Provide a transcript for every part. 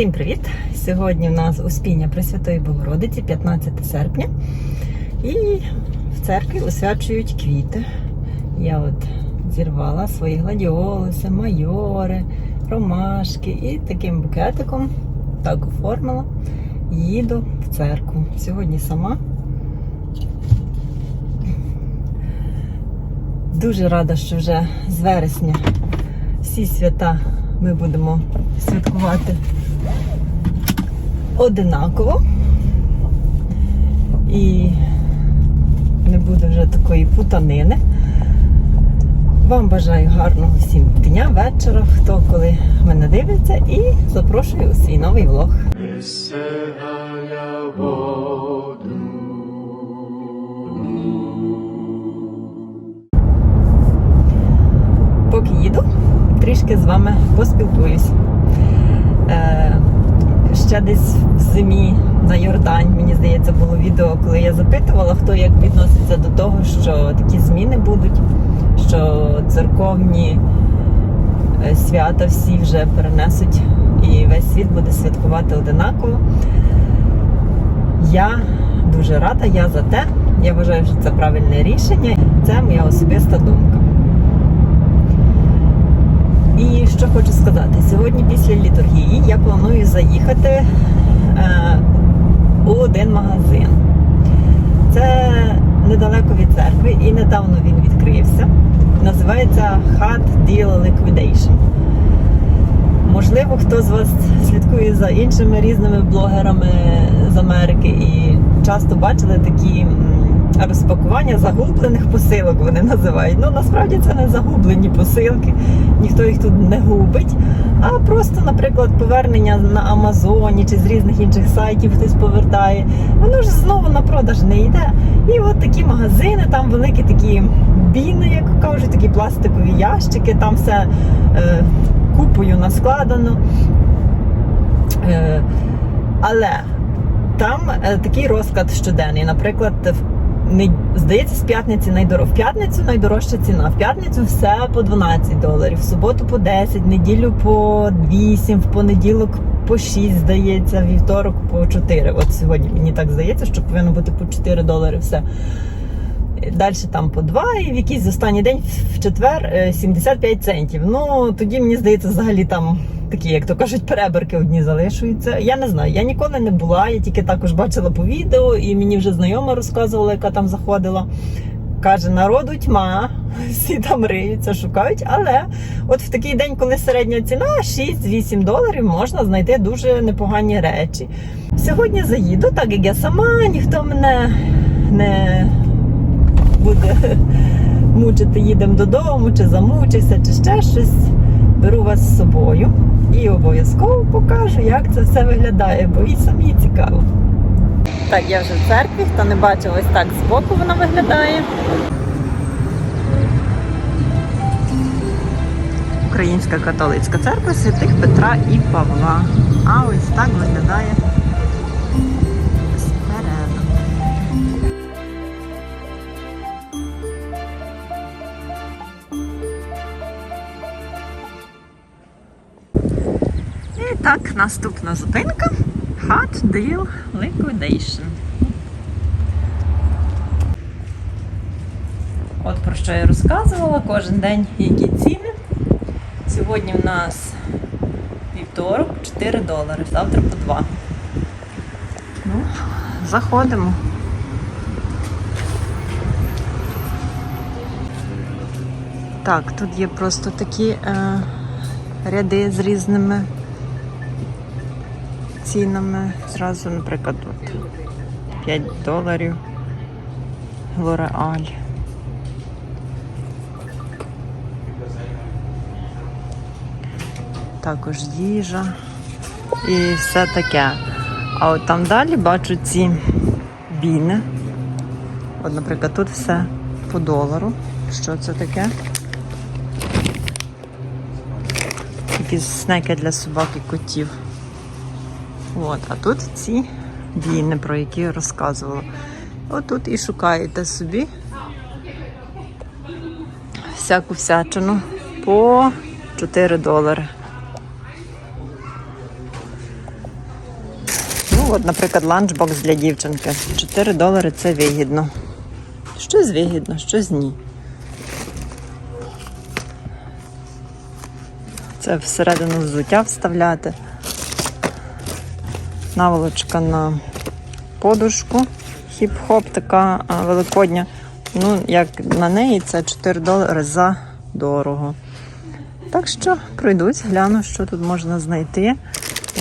Всім привіт! Сьогодні в нас Успіння Пресвятої Богородиці, 15 серпня. І в церкві освячують квіти. Я от зірвала свої гладіолуси, майори, ромашки і таким букетиком так оформила. Їду в церкву. Сьогодні сама. Дуже рада, що вже з вересня всі свята ми будемо святкувати одинаково. І не буде вже такої путанини. Вам бажаю гарного всім дня, вечора, хто коли мене дивиться, і запрошую у свій новий влог. Поки їду, трішки з вами поспілкуюсь. Ще десь в зимі на Йордань, мені здається, було відео, коли я запитувала, хто як відноситься до того, що такі зміни будуть, що церковні е, свята всі вже перенесуть і весь світ буде святкувати одинаково. Я дуже рада, я за те. Я вважаю, що це правильне рішення. Це моя особиста думка. І що хочу сказати, сьогодні після літургії я планую заїхати е, у один магазин. Це недалеко від церкви і недавно він відкрився. Називається Hot Deal Liquidation. Можливо, хто з вас слідкує за іншими різними блогерами з Америки і часто бачили такі розпакування загублених посилок, вони називають. Ну насправді це не загублені посилки, ніхто їх тут не губить. А просто, наприклад, повернення на Амазоні чи з різних інших сайтів хтось повертає. Воно ж знову на продаж не йде. І от такі магазини, там великі такі біни, як кажуть, такі пластикові ящики, там все. Е, купою наскладено. Е, але там е, такий розклад щоденний. Наприклад, не, здається, з п'ятниці найдорож... в п'ятницю найдорожча ціна. В п'ятницю все по 12 доларів, в суботу по 10, в неділю по 8, в понеділок по 6, здається, вівторок по 4. От сьогодні мені так здається, що повинно бути по 4 долари все. Далі там по 2, і в якийсь останній день в четвер е, 75 центів. Ну тоді мені здається, взагалі там такі, як то кажуть, переберки одні залишуються. Я не знаю, я ніколи не була, я тільки також бачила по відео, і мені вже знайома розказувала, яка там заходила. Каже, народу тьма, всі там риються, шукають. Але от в такий день, коли середня ціна 6-8 доларів, можна знайти дуже непогані речі. Сьогодні заїду, так як я сама, ніхто мене не буде мучити, їдемо додому, чи замучишся, чи ще щось. Беру вас з собою і обов'язково покажу, як це все виглядає, бо і самі цікаво. Так, я вже в церкві, хто не бачив, ось так збоку вона виглядає. Українська католицька церква святих Петра і Павла. А ось так виглядає наступна зупинка Hot Deal Liquidation. От про що я розказувала кожен день, які ціни. Сьогодні в нас вівторок 4 долари, завтра по 2. Ну, заходимо. Так, тут є просто такі е, ряди з різними цінами. Зразу, наприклад, от 5 доларів Лореаль. Також їжа і все таке. А от там далі бачу ці біни. От, наприклад, тут все по долару. Що це таке? Якісь снеки для собак і котів. От, а тут ці війни, про які я розказувала. Отут і шукаєте собі всяку всячину по 4 долари. от, наприклад, ланчбокс для дівчинки. 4 долари це вигідно. Щось вигідно, щось ні. Це всередину взуття вставляти. Наволочка на подушку. Хіп-хоп така великодня. Ну, як на неї, це 4 долари за дорого. Так що пройдусь, гляну, що тут можна знайти.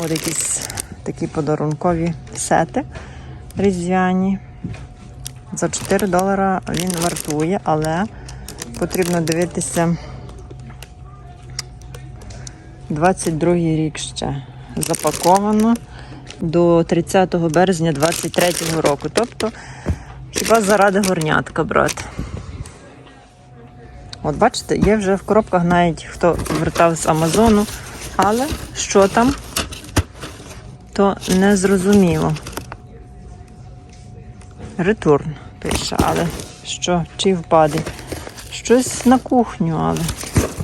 От якісь такі подарункові сети різдвяні. За 4 долара він вартує, але потрібно дивитися 22 рік ще. Запаковано до 30 березня 23 року. Тобто, хіба заради горнятка брати. От бачите, є вже в коробках навіть хто вертав з Амазону, але що там, то не зрозуміло. Ретурн пише, але що, чи впаде? Щось на кухню, але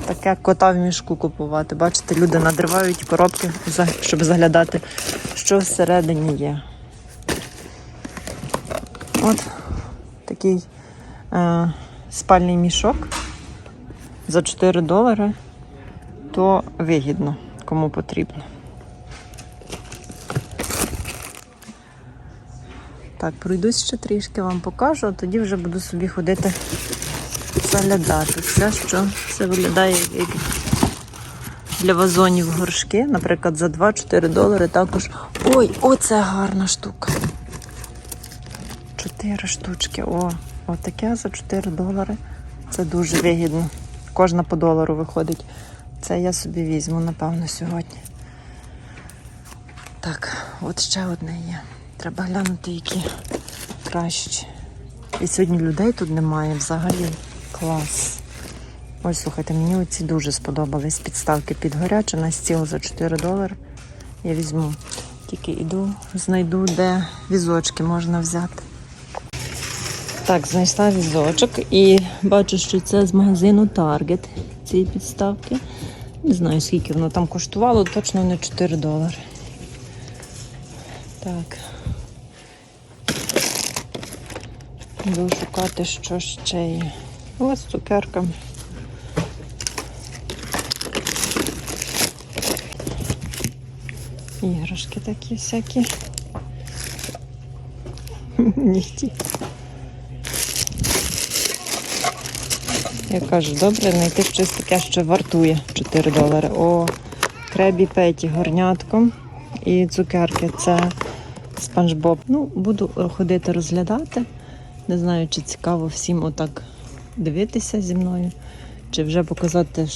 таке кота в мішку купувати. Бачите, люди надривають коробки, щоб заглядати, що всередині є. От такий е, спальний мішок за 4 долари, то вигідно, кому потрібно. Так, пройдусь ще трішки, вам покажу, а тоді вже буду собі ходити заглядати. Все, що все виглядає як для вазонів горшки. Наприклад, за 2-4 долари також. Ой, оце гарна штука. 4 штучки. О, отаке за 4 долари. Це дуже вигідно. Кожна по долару виходить. Це я собі візьму, напевно, сьогодні. Так, от ще одне є. Треба глянути, які кращі. І сьогодні людей тут немає взагалі. Клас. Ось, слухайте, мені оці дуже сподобались підставки під гаряче на стіл за 4 долари. Я візьму. Тільки йду, знайду, де візочки можна взяти. Так, знайшла візочок і бачу, що це з магазину Target. Ці підставки. Не знаю, скільки воно там коштувало, точно не 4 долари. Так. Буду шукати, що ще є. Ось з Іграшки такі всякі. Нігті. Я кажу, добре, знайти щось таке, що вартує 4 долари. О, кребі петі горнятком і цукерки. Це спанч Боб. Ну, буду ходити розглядати. Не знаю, чи цікаво всім отак дивитися зі мною, чи вже показати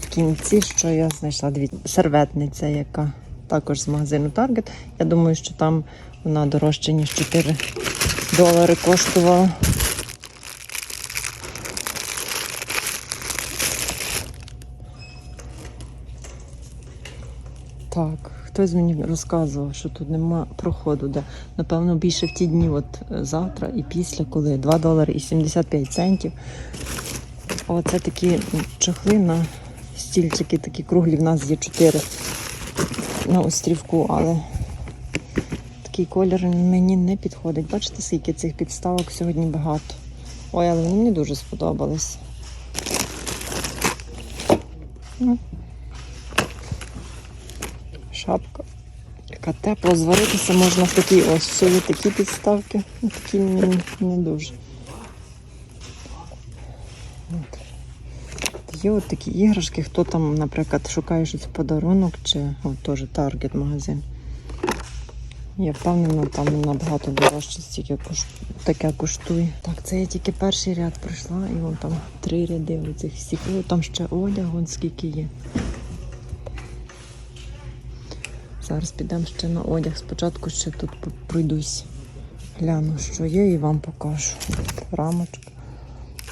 в кінці, що я знайшла. Дивіться, серветниця, яка також з магазину Target. Я думаю, що там вона дорожча, ніж 4 долари коштувала. Так, хтось мені розказував, що тут нема проходу, де напевно більше в ті дні, от е, завтра і після, коли 2 долари і 75 центів. Оце такі чохли на стільчики, такі круглі. В нас є 4 на острівку, але такий колір мені не підходить. Бачите, скільки цих підставок сьогодні багато. Ой, але вони мені дуже сподобались. Ну, шапка. Яка тепла, зваритися можна в такій ось. Є такі підставки, ну, такі мені не дуже. Є от такі іграшки, хто там, наприклад, шукає щось подарунок, чи от теж Target магазин. Я впевнена, там набагато дорожче стільки кош... таке коштує. Так, це я тільки перший ряд пройшла, і вон там три ряди оцих всіх. О, там ще одяг, вон скільки є. Зараз підемо ще на одяг. Спочатку ще тут пройдусь. Гляну, що є, і вам покажу. Рамочка.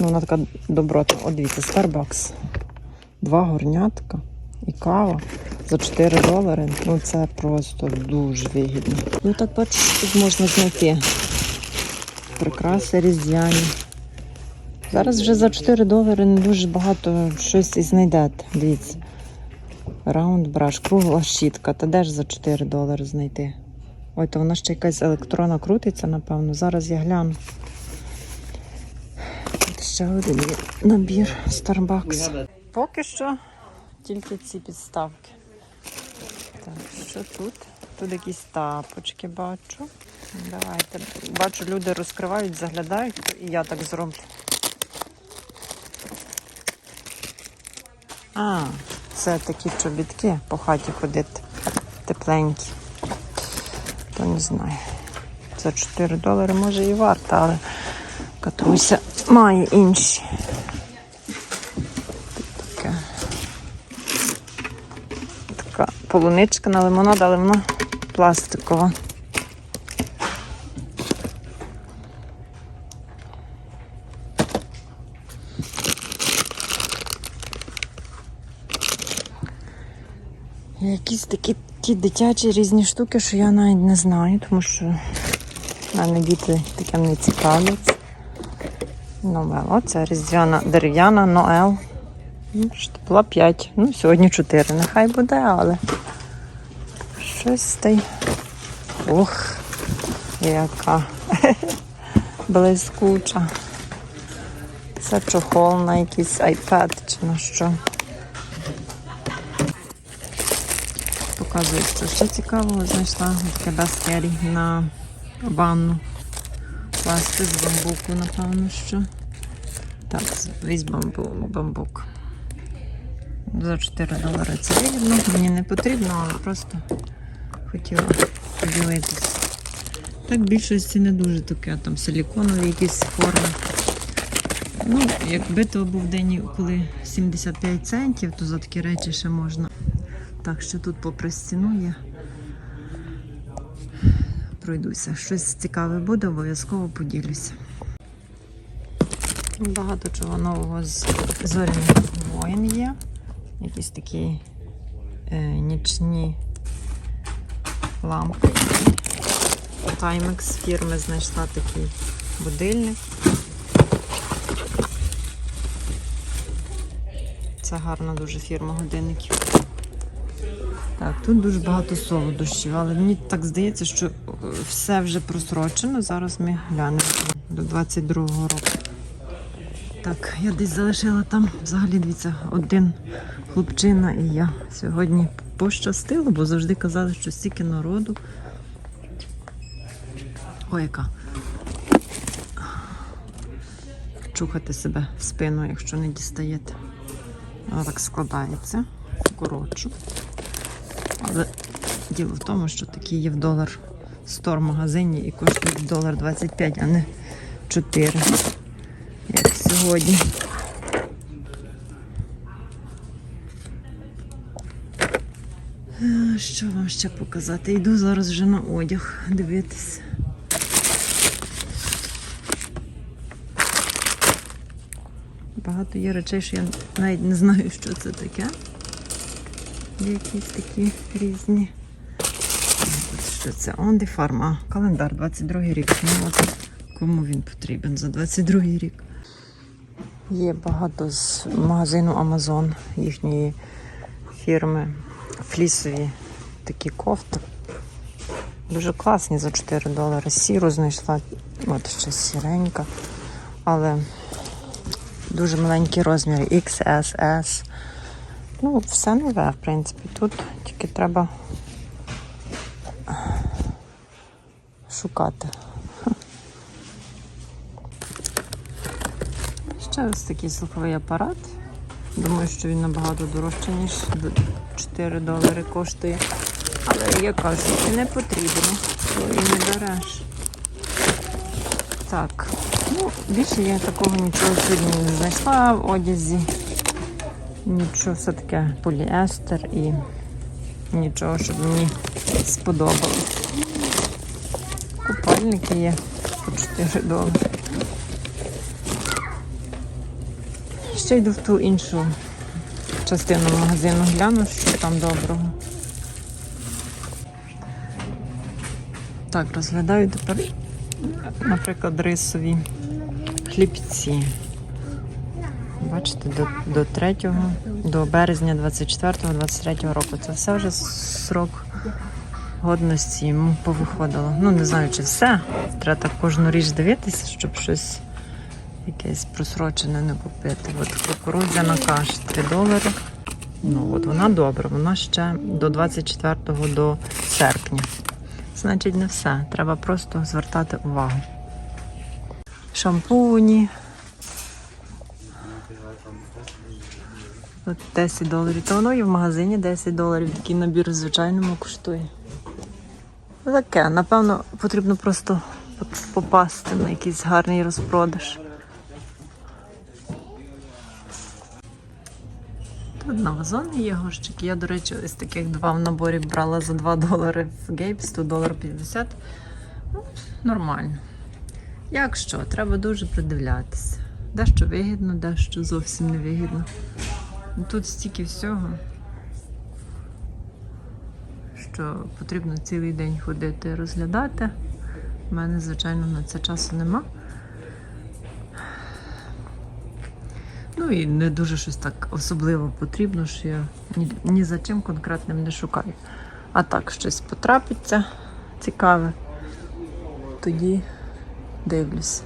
Ну, вона така добротна. От дивіться, Starbucks. Два горнятка і кава за 4 долари. Ну це просто дуже вигідно. Ну так бачу, що тут можна знайти. Прикраси різдвяні. Зараз вже за 4 долари не дуже багато щось і знайдете. Дивіться. Раунд браш, кругла щітка. Та де ж за 4 долари знайти? Ой, то вона ще якась електронна крутиться, напевно. Зараз я гляну. Ще один набір Starbucks. Поки що тільки ці підставки. Так, що тут? Тут якісь тапочки бачу. Давайте. Бачу, люди розкривають, заглядають, і я так зроблю. А, це такі чобітки по хаті ходити. Тепленькі. То не знаю. За 4 долари може і варто, але Катруся має інші. Таке. Така полуничка на лимонад, але вона пластикова. Якісь такі ті дитячі різні штуки, що я навіть не знаю, тому що в мене діти таким не цікавляться. Новел. Оце різдвяна дерев'яна Ноел. Ну, Була 5. Ну, сьогодні 4. Нехай буде, але щось. Ох, яка блискуча. Це чохол на якийсь iPad чи на що. Показую, що ще цікавого знайшла таке баскері на ванну. Пласти з бамбуку, напевно, що. Так, весь бамбу, бамбук. За 4 долари це вигідно. Мені не потрібно, але просто хотіла поділитися. Так більшості не дуже таке, там силіконові якісь форми. Ну, якби то був день, коли 75 центів, то за такі речі ще можна. Так що тут попри стіну є. Пройдуся. Щось цікаве буде, обов'язково поділюся. Багато чого нового з зоряних воїн є. Якісь такі е, нічні лампи. Timex фірми знайшла такий будильник. Це гарна дуже фірма годинників. Так, тут дуже багато солодощів, але мені так здається, що е, все вже просрочено. Зараз ми глянемо до 22-го року. Так, я десь залишила там взагалі дивіться, один хлопчина і я. Сьогодні пощастило, бо завжди казали, що стільки народу. Ой, яка. Чухати себе в спину, якщо не дістаєте. Вона так складається. Коротшу. Але діло в тому, що такі є в долар стор магазині і коштують долар 25, а не 4, як сьогодні. Що вам ще показати? Йду зараз вже на одяг дивитися. Багато є речей, що я навіть не знаю, що це таке. Якісь такі різні. Що це? The Farm. Календар 22 рік. Ну, от кому він потрібен за 22 рік. Є багато з магазину Amazon їхньої фірми. Флісові такі кофти. Дуже класні за 4 долари. Сіру знайшла. От ще сіренька. Але дуже маленькі розміри. XSS. Ну, все нове, в принципі. Тут тільки треба шукати. Ще ось такий слуховий апарат. Думаю, що він набагато дорожчий, ніж 4 долари коштує. Але я кажу, що не потрібно, то і не береш. Так, ну, більше я такого нічого сьогодні не знайшла в одязі. Нічого все таке поліестер і нічого, щоб мені сподобалось. Купальники є по 4 долари. Ще йду в ту іншу частину магазину, гляну, що там доброго. Так, розглядаю тепер, наприклад, рисові хлібці. Бачите, до, до 3, до березня 24-23 року. Це все вже срок годності йому повиходило. Ну, не знаю, чи все. Треба так кожну річ дивитися, щоб щось якесь просрочене не купити. От кукурудзяна каша 3 долари. Ну, от вона добра, вона ще до 24 до серпня. Значить, не все. Треба просто звертати увагу. Шампуні. От 10 доларів. То воно і в магазині 10 доларів. Такий набір в звичайному коштує. Ну, Таке, напевно, потрібно просто попасти на якийсь гарний розпродаж. Тут на вазоні є горщики. Я, до речі, ось таких два в наборі брала за 2 долари в Гейбс, тут долар 50. Ну, нормально. Якщо, треба дуже придивлятися. Дещо вигідно, дещо зовсім не вигідно. Ну, Тут стільки всього, що потрібно цілий день ходити розглядати. У мене, звичайно, на це часу нема. Ну і не дуже щось так особливо потрібно, що я ні, ні за чим конкретним не шукаю. А так, щось потрапиться цікаве, тоді дивлюсь.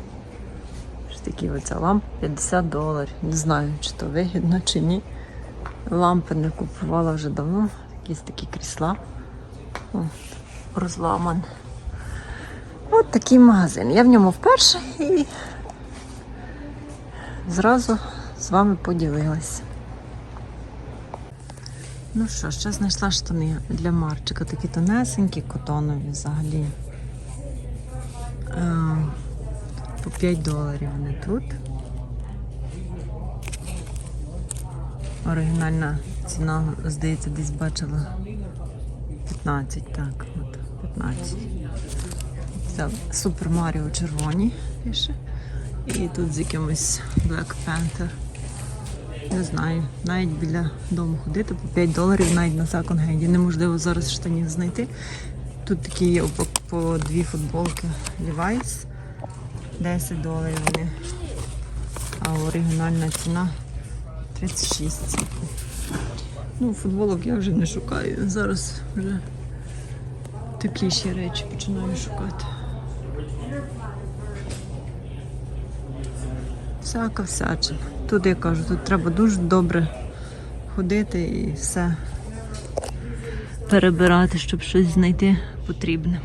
Такі оця лампа 50 доларів. Не знаю, чи то вигідно, чи ні. Лампи не купувала вже давно. Якісь такі крісла. О, розламан. От такий магазин. Я в ньому вперше і зразу з вами поділилася. Ну що, ще знайшла штани для Марчика, такі тонесенькі, котонові взагалі. Е, По 5 доларів вони тут. Оригінальна ціна, здається, десь бачила 15, так, от 15. Це Супер Маріо червоні пише. І тут з якимось Black Panther. Не знаю, навіть біля дому ходити по 5 доларів, навіть на секонд-хенді. Неможливо зараз штанів знайти. Тут такі є по дві футболки Levi's. 10 доларів вони. А оригінальна ціна 36. Ну, футболок я вже не шукаю. Зараз вже тепліші речі починаю шукати. Всяка всячина. Тут я кажу, тут треба дуже добре ходити і все перебирати, щоб щось знайти потрібне.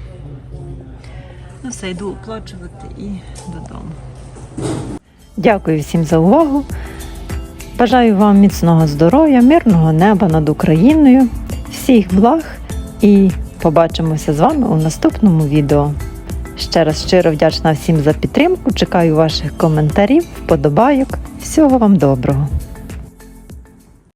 Ну все, йду оплачувати і додому. Дякую всім за увагу. Бажаю вам міцного здоров'я, мирного неба над Україною, всіх благ і побачимося з вами у наступному відео. Ще раз щиро вдячна всім за підтримку. Чекаю ваших коментарів, вподобайок. Всього вам доброго!